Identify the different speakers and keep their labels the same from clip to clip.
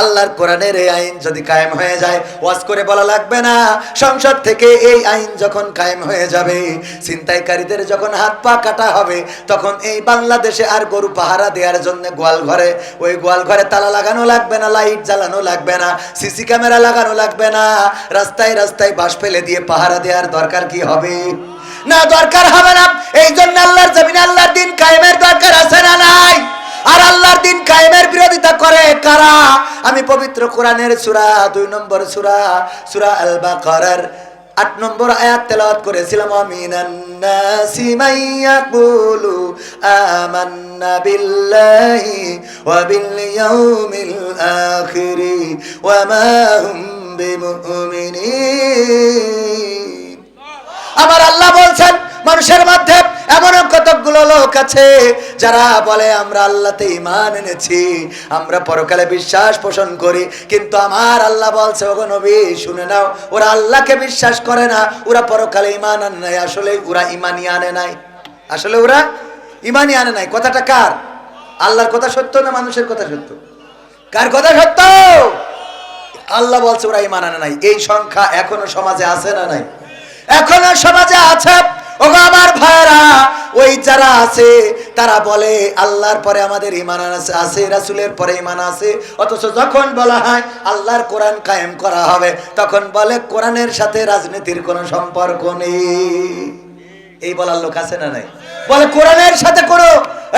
Speaker 1: আল্লাহর কোরআনের এই আইন যদি কায়েম হয়ে যায়, ওয়াজ করে বলা লাগবে না। সংসদ থেকে এই আইন যখন কায়েম হয়ে যাবে, ছিনতাইকারীদের যখন হাত পা কাটা হবে, তখন এই বাংলাদেশে আর গরু পাহারা দেওয়ার জন্য গোয়াল ঘরে, ওই গোয়াল ঘরে তালা লাগানো লাগবে না, লাইট জ্বালানো লাগবে না, সিসি ক্যামেরা লাগানো লাগবে না, রাস্তায় রাস্তায় বাস ফেলে দিয়ে পাহারা দেওয়ার দরকার কি হবে? না, দরকার হবে না। এই জন্য আল্লাহর জমিন আল্লাহর দিন কায়েমের দরকার আছে না নাই? আর আল্লাহর দিন কায়েমের বিরোধিতা করে কারা? আমি পবিত্র কোরআনের সূরা, দুই নম্বর সূরা, সুরা আল বাকারার আট নম্বর আয়াত তেলাওয়াত করেছিলাম। আমিনান নাসি মাইয়াকুলু আমান্না বিল্লাহি ওয়া বিল ইয়াউমিল আখিরি ওয়া মা হুম বিমুমিনিন। আমার আল্লাহ বলছেন, মানুষের মধ্যে এমন কতকগুলো লোক আছে যারা বলে, আমরা আল্লাহতে ইমান এনেছি, আমরা পরকালে বিশ্বাস পোষণ করি। কিন্তু আমার আল্লাহ বলছে, ওগো নবী, শুনে নাও, ওরা আল্লাহকে বিশ্বাস করে না, ওরা পরকালে ইমান আনে নাই, আসলে ওরা ইমানই আনে নাই। আসলে ওরা ইমানই আনে নাই। কথাটা কার? আল্লাহর কথা সত্য না মানুষের কথা সত্য? কার কথা সত্য? আল্লাহ বলছে, ওরা ইমান আনে নাই। এই সংখ্যা এখনও সমাজে আছে না নাই? এখনও সমাজে আছে। ওগো আমার ভাইরা ওই যারা আছে, তারা বলে, আল্লাহর পরে আমাদের ইমান আছে রাসূলের পরে ইমান আছে অথচ যখন বলা হয়, আল্লাহর কোরআন কায়েম করা হবে, তখন বলে, কোরআনের সাথে রাজনীতির কোনো সম্পর্ক নেই। এই বলার লোক আছে না নাই? বলে, কোরআনের সাথে কোনো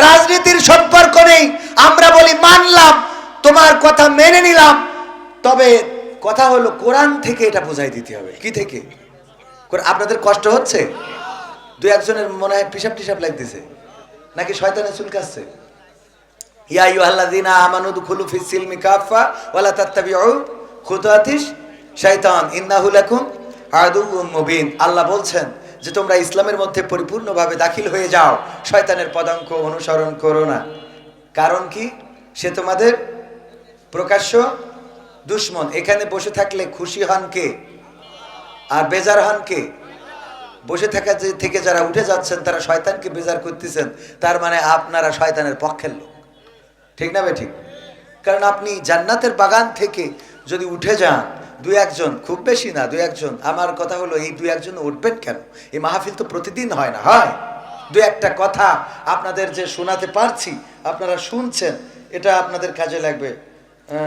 Speaker 1: রাজনীতির সম্পর্ক নেই। আমরা বলি, মানলাম, তোমার কথা মেনে নিলাম। তবে কথা হলো, কোরআন থেকে এটা বোঝাই দিতে হবে। কি থেকে? আপনাদের কষ্ট হচ্ছে? দু একজনের মনে হয় পিসাব টিসাব লাগতেছে। নাকি শয়তানের চুলকাচ্ছে ইয়া আইয়ুহাল্লাযীনা আমানু দুখুলু ফিস সিলমি কাফা ওয়ালা তাত্তাবিউ খুতুওয়াতিশ শাইতান, ইন্নাহু লাকুম আদুউম মুবিন। আল্লাহ বলছেন যে তোমরা ইসলামের মধ্যে পরিপূর্ণভাবে দাখিল হয়ে যাও, শয়তানের পদাঙ্ক অনুসরণ করো না। কারণ কি? সে তোমাদের প্রকাশ্য দুশ্মন। এখানে বসে থাকলে খুশি হন কে? আর বেজার হন কে? বসে থাকা যে থেকে যারা উঠে যাচ্ছেন, তারা শয়তানকে বেজার করতেছেন, তার মানে আপনারা শয়তানের পক্ষের লোক। ঠিক না ঠিক? কারণ আপনি জান্নাতের বাগান থেকে যদি উঠে যান দু একজন, খুব বেশি না দু একজন, আমার কথা হলো এই দুই একজন উঠবেন কেন? এই মাহফিল তো প্রতিদিন হয় না, হয়। দু একটা কথা আপনাদের যে শোনাতে পারছি, আপনারা শুনছেন, এটা আপনাদের কাজে লাগবে।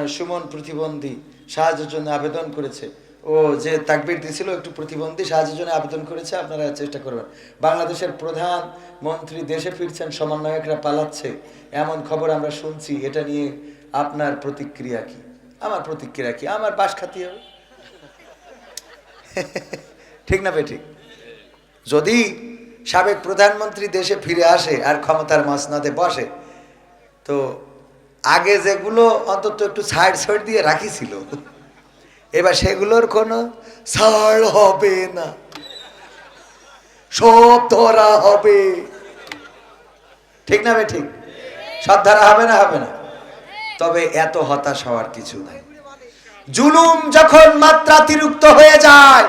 Speaker 1: সুমন প্রতিবন্ধী সাহায্যের জন্য আবেদন করেছে। ও যে তাকবির দিছিল, একটু প্রতিবন্ধী সাহায্যের জন্য আবেদন করেছে, আপনারা চেষ্টা করবেন। বাংলাদেশের প্রধান মন্ত্রী দেশে ফিরছেন, সমন্বয়করা পালাচ্ছে, এমন খবর আমরা শুনছি, এটা নিয়ে আপনার প্রতিক্রিয়া কি? আমার প্রতিক্রিয়া কি? আমার বাস খাতি হবে। ঠিক না বে ঠিক? যদি সাবেক প্রধানমন্ত্রী দেশে ফিরে আসে আর ক্ষমতার মসনাদে বসে, তো আগে যেগুলো অন্তত একটু সাইড সাইড দিয়ে রাখিছিল এবার সেগুলোর কোনো ছাড় হবে না। সব ধরা হবে। ঠিক না বে ঠিক? সব ধরা হবে না হবে না? তবে এত হতাশ হওয়ার কিছু নাই। জুলুম যখন মাত্রাতিরিক্ত হয়ে যায়,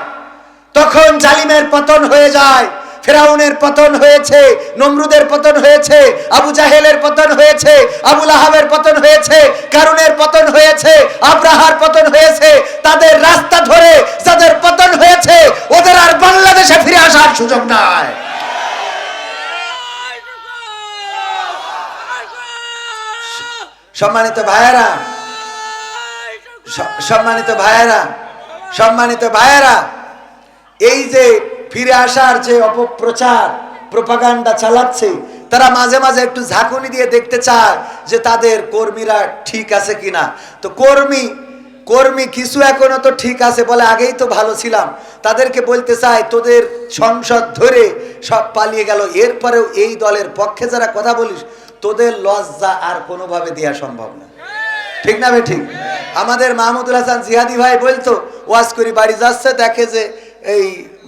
Speaker 1: তখন জালিমের পতন হয়ে যায় ফেরাউনের পতন হয়েছে, নমরুদের পতন হয়েছে, আবু জাহেলের পতন হয়েছে, আবুল আহাবের পতন হয়েছে, কারুনের পতন হয়েছে, আব্রাহার পতন হয়েছে, তাদের রাস্তা ধরে যাদের পতন হয়েছে, ওদের আর বাংলাদেশে ফিরে আসার সুযোগ নাই। সম্মানিত ভাইয়েরা সম্মানিত ভাইয়েরা সম্মানিত ভাইয়েরা, এই যে ফিরে আসার যে অপপ্রচার প্রপাগান্ডা চালাচ্ছে, তারা মাঝে মাঝে একটু ঝাঁকুনি দিয়ে দেখতে চায় যে তাদের কর্মীরা ঠিক আছে কিনা। তো কর্মী কর্মী কিছু এখনও তো ঠিক আছে বলে আগেই তো ভালো ছিলাম। তাদেরকে বলতে চাই, তোদের সংসদ ধরে সব পালিয়ে গেল, এরপরেও এই দলের পক্ষে যারা কথা বলিস, তোদের লজ্জা আর কোনোভাবে দেওয়া সম্ভব না। ঠিক না ঠিক? আমাদের মাহমুদুল হাসান জিহাদি ভাই বলতো, ওয়াজ করি বাড়ি যাচ্ছে, দেখে যে এই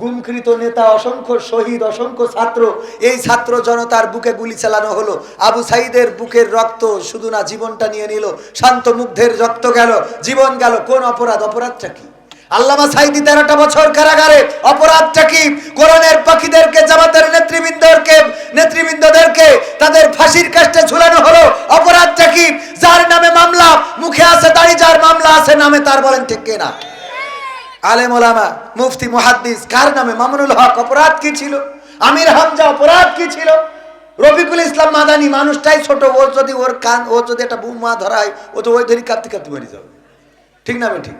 Speaker 1: গুমকৃত নেতা, অসংখ্য শহীদ, অসংখ্য ছাত্র, এই ছাত্র জনতার বুকে গুলি চালানো হলো। আবু সাইদের বুকের রক্ত শুধু না জীবনটা নিয়ে নিল, শান্ত মুগ্ধের রক্ত গেল, জীবন গেল। কোন অপরাধ? অপরাধটা কি? আল্লামা সাইদি তেরোটা বছর কারাগারে, অপরাধটা কি? কোরআনের পাখিদেরকে, জামাতের নেতৃবৃন্দকে, নেতৃবৃন্দদেরকে তাদের ফাঁসির কাষ্টে ঝুলানো হলো। অপরাধটা কি? যার নামে মামলা, মুখে আছে দাড়ি, যার মামলা আছে নামে, তার বলেন ঠিক কিনা? আলেম ওলামা, মুফতি, মুহাদ্দিস, কার নামে? মামুনুল হক, অপরাধ কি ছিল? আমির হামজা, অপরাধ কি ছিল? রফিকুল ইসলাম মাদানি, মানুষটাই ছোট, ও যদি ওর কান, ও যদি একটা বুমা ধরা হয়, ও তো ওই ধরি কাঁপতে কাঁপতে মরে যাবে। ঠিক না ঠিক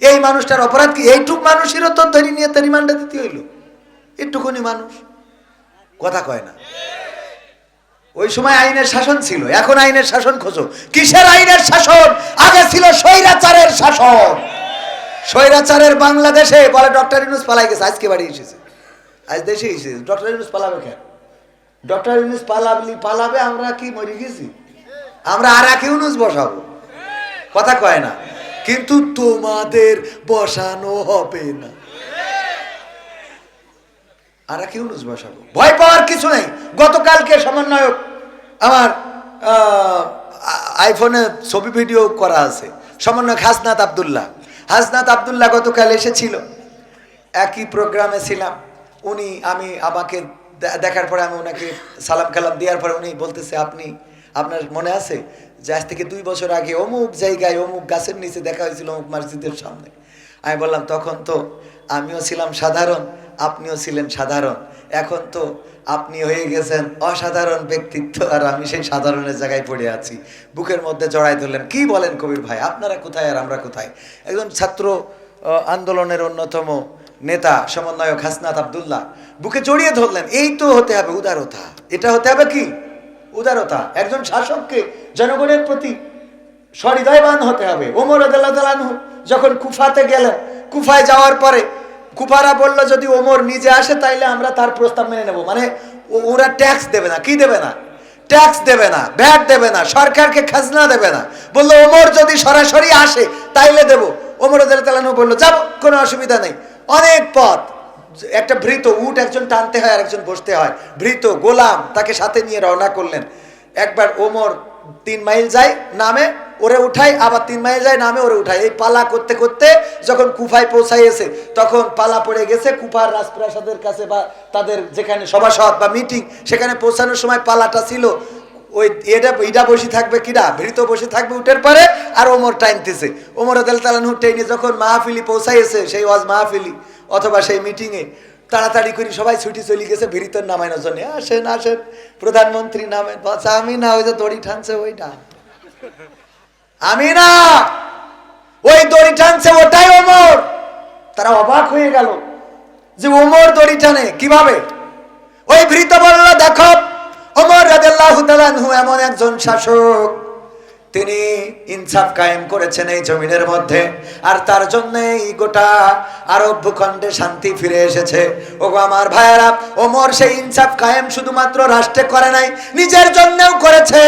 Speaker 1: এই মানুষটার অপরাধ কি? এইটুক মানুষেরও তো ধরি নিয়ে তো রিমান্ডে দিতে হইল। একটুকুনি মানুষ। কথা কয় না। ওই সময় আইনের শাসন ছিল। এখন আইনের শাসন খোঁজো। কিসের আইনের শাসন? আগে ছিল স্বৈরাচারের শাসন। স্বৈরাচারের বাংলাদেশে, বলে ডক্টর ইউনুস পালাই গেছে, আজকে বাড়ি এসেছে। আজ দেশে এসেছে। ডক্টর ইউনুস পালাবে কেন? ডক্টর ইউনুস পালাবলি পালাবে, আমরা কি মরে গেছি? আমরা আর এক ইউনুস বসাবো। কথা কয় না। কিন্তু তোমাদের বসানো হবে না। আর এক ইউনুস বসাবো। ভয় পাওয়ার কিছু নেই। গতকালকে সমন্বয়ক আমার আইফোনে ছবি ভিডিও করা আছে। সমন্বয়ক হাসনাত আবদুল্লাহ। হাসনাত আবদুল্লাহ গতকাল এসেছিল। একই প্রোগ্রামে ছিলাম। উনি, আমি, আমাকে দেখার পরে আমি ওনাকে সালাম কালাম দেওয়ার পরে উনি বলতেছে, আপনি, আপনার মনে আছে যে আজ থেকে দুই বছর আগে অমুক জায়গায় অমুক গাছের নিচে দেখা হয়েছিল অমুক মসজিদের সামনে? আমি বললাম, তখন তো আমিও ছিলাম সাধারণ, আপনিও ছিলেন সাধারণ। এখন তো আপনি হয়ে গেছেন অসাধারণ ব্যক্তিত্ব আর আমি সেই সাধারণের জায়গায় পড়ে আছি। বুকের মধ্যে জড়াই ধরলেন, কি বলেন কবির ভাই, আপনারা কোথায় আর আমরা কোথায়? একজন ছাত্র আন্দোলনের অন্যতম নেতা, সমন্বয়ক হাসনাত আবদুল্লাহ, বুকে জড়িয়ে ধরলেন, এই তো হতে হবে উদারতা। এটা হতে হবে কি? উদারতা। একজন শাসককে জনগণের প্রতি সহৃদয়বান হতে হবে। ওমর আদালু যখন কুফাতে গেলেন, কুফায় যাওয়ার পরে কুফারা বলল, যদি ওমর নিজে আসে, তাইলে আমরা তার প্রস্তাব মেনে নেব। মানে ওরা ট্যাক্স দেবে না। কি দেবে না? ট্যাক্স দেবে না, ভ্যাট দেবে না, সরকারকে খাজনা দেবে না। বলল, ওমর যদি সরাসরি আসে, তাইলে দেব। ওমর আদালু বলল, যাব, কোনো অসুবিধা নেই। অনেক পথ, একটা ভৃত উট একজন টানতে হয় আর একজন বসতে হয়। ভৃত গোলাম তাকে সাথে নিয়ে রওনা করলেন। একবার ওমর তিন মাইল যায়, নামে ওরে উঠাই, আবার তিন মাইল যায়, নামে ওরে উঠাই। এই পালা করতে করতে যখন কুফায় পৌঁছাইয়েছে তখন পালা পড়ে গেছে, কুফার রাজপ্রাসাদের কাছে বা তাদের যেখানে সভাসদ বা মিটিং সেখানে পৌঁছানোর সময় পালাটা ছিল। ওই এটা ইডা বসে থাকবে কিরা ভৃত বসে থাকবে উঠের পরে, আর ওমর টাইনতেছে ওমর আদাল তালানহু টেনে যখন মাহফিলি পৌঁছাইয়েছে সেই ওয়াজ মাহফিলি অথবা সেই মিটিংয়ে তাড়াতাড়ি করে সবাই ছুটি চলে গেছে, ভৃতর নামানোর জন্য আসেন আসেন প্রধানমন্ত্রী নামেন বাচ্চা আমি না, ওই যে দড়ি টানছে, ওইটা। আমি না ওই দড়ি টানছে, ওটাই ওমর। তারা অবাক হয়ে গেল যে ওমর দড়ি টানে, কীভাবে? ওই ভৃত বলল দেখো অমর রাজ এমন একজন শাসক। তিনি ইনসাফ কায়েম করেছেন এই জমিনের মধ্যে। আর তার জন্যই গোটা আরব ভূখণ্ডে শান্তি ফিরে এসেছে। ওগো আমার ভাইয়েরা, ওমর সেই ইনসাফ কায়েম শুধুমাত্র রাষ্ট্রে করে নাই, নিজের জন্যও করেছে।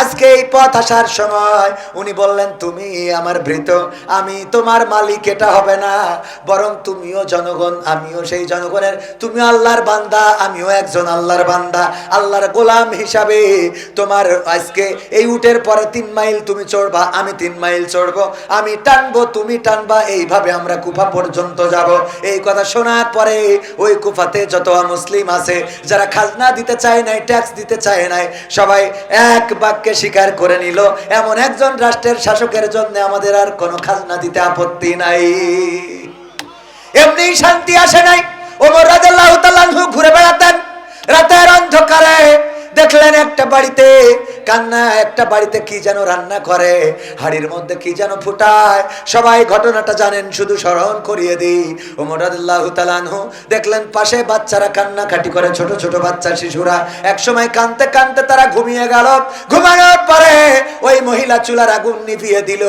Speaker 1: আজকে এই পথ আসার সময় উনি বললেন, তুমি আমার ভৃত, আমি তোমার মালিক, এটা হবে না। বরং তুমিও জনগণ, আমিও সেই জনগণের। তুমি আল্লাহর বান্দা, আমিও একজন আল্লাহর বান্দা। আল্লাহর গোলাম হিসাবে তোমার আজকে এই উটের পরে তিন মাইল তুমি চড়বা, আমি তিন মাইল চড়বো, আমি টানবো, তুমি টানবা, এইভাবে আমরা কুফা পর্যন্ত যাব। এই কথা শোনার পরে ওই কুফাতে যত মুসলিম আছে, যারা খাজনা দিতে চায় নাই, ট্যাক্স দিতে চায় নাই, সবাই এক বাক্যে স্বীকার করে নিল, এমন একজন রাষ্ট্রের শাসকের জন্য আমাদের আর কোনো খাজনা দিতে আপত্তি নাই। এমনি শান্তি আসে নাই। ওমর তাআলা ঘুরে বেড়াতেন, রাতের অন্ধকারে দেখলেন একটা বাড়িতে কান্না, একটা বাড়িতে কি যেন রান্না করে, হাড়ির মধ্যে কি যেন ফুটায়। সবাই ঘটনাটা জানেন, শুধু স্মরণ করিয়ে দিই। ওমর রাদিয়াল্লাহু দেখলেন, পাশে বাচ্চারা কান্নাকাটি করে, ছোট ছোট বাচ্চা, শিশুরা। একসময় কানতে কানতে তারা ঘুমিয়ে গেল। ঘুমানোর পরে ওই মহিলা চুলার আগুন নিভিয়ে দিল।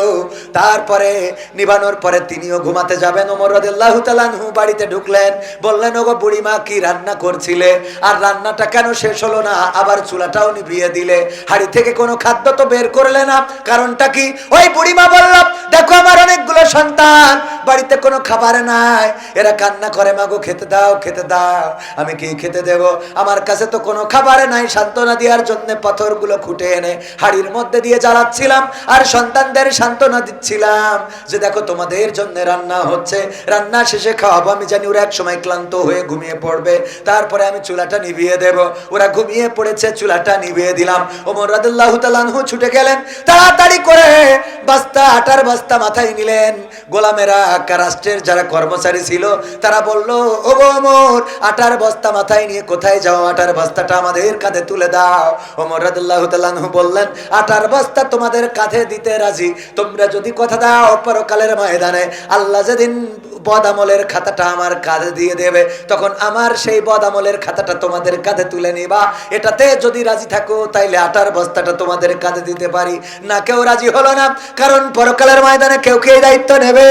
Speaker 1: তারপরে, নিভানোর পরে তিনিও ঘুমাতে যাবেন। ওমর রাদিয়াল্লাহু তাআলা আনহু বাড়িতে ঢুকলেন। বললেন, ওগো বুড়িমা, কি রান্না করছিলে? আর রান্নাটা কেন শেষ হলো না? আবার চুলাটাও নিভিয়ে দিলে। হাড়ি থেকে কোনো খাদ্য তো বের করলে না। কারণটা কি? ওই বুড়িমা বলল, দেখো আমার অনেকগুলো সন্তান, বাড়িতে কোনো খাবার নাই। এরা কান্না করে, মাগো, খেতে দাও খেতে দাও, আমি কি খেতে দেব? আমার কাছে তো কোনো খাবার নাই, সান্ত্বনা দেওয়ার জন্য পাথরগুলো খুঁটে এনে হাড়ির মধ্যে দিয়ে জ্বালাচ্ছিলাম আর সন্তানদের সান্ত্বনা দিচ্ছিলাম যে, দেখো, তোমাদের জন্য রান্না হচ্ছে। রান্না শেষে খাওয়াবো। আমি জানি ওরা এক সময় ক্লান্ত হয়ে ঘুমিয়ে পড়বে। তারপরে আমি চুলাটা নিভিয়ে দেব। ওরা ঘুমিয়ে পড়েছে, চুলাটা নিভিয়ে দিলাম। ওমর ছুটে গেলেন, তাড়াতাড়ি করে বস্তা, আটার বস্তা মাথায় নিলেন। গোলামেরা যারা কর্মচারী ছিল, তারা বলল ও ওমর, আটার বস্তা মাথায় নিয়ে কোথায় যাও? আটার বস্তাটা আমাদের কাঁধে তুলে দাও। ওমর আনহু বললেন, আটার বস্তা তোমাদের কাঁধে দিতে রাজি। তোমরা যদি কথা দাও, পরকালের ময়দানে আল্লাহ যেদিন বদামলের খাতাটা আমার কাঁধে দিয়ে দেবে। তখন আমার সেই বদামলের খাতাটা তোমাদের কাঁধে তুলে নিবা। এটাতে যদি রাজি থাকো, তাইলে আটার বস্তাটা তোমাদের কাঁধে দিতে পারি। না, কেউ রাজি হলো না, কারণ পরকালের ময়দানে কেউ কে দায়িত্ব নেবে?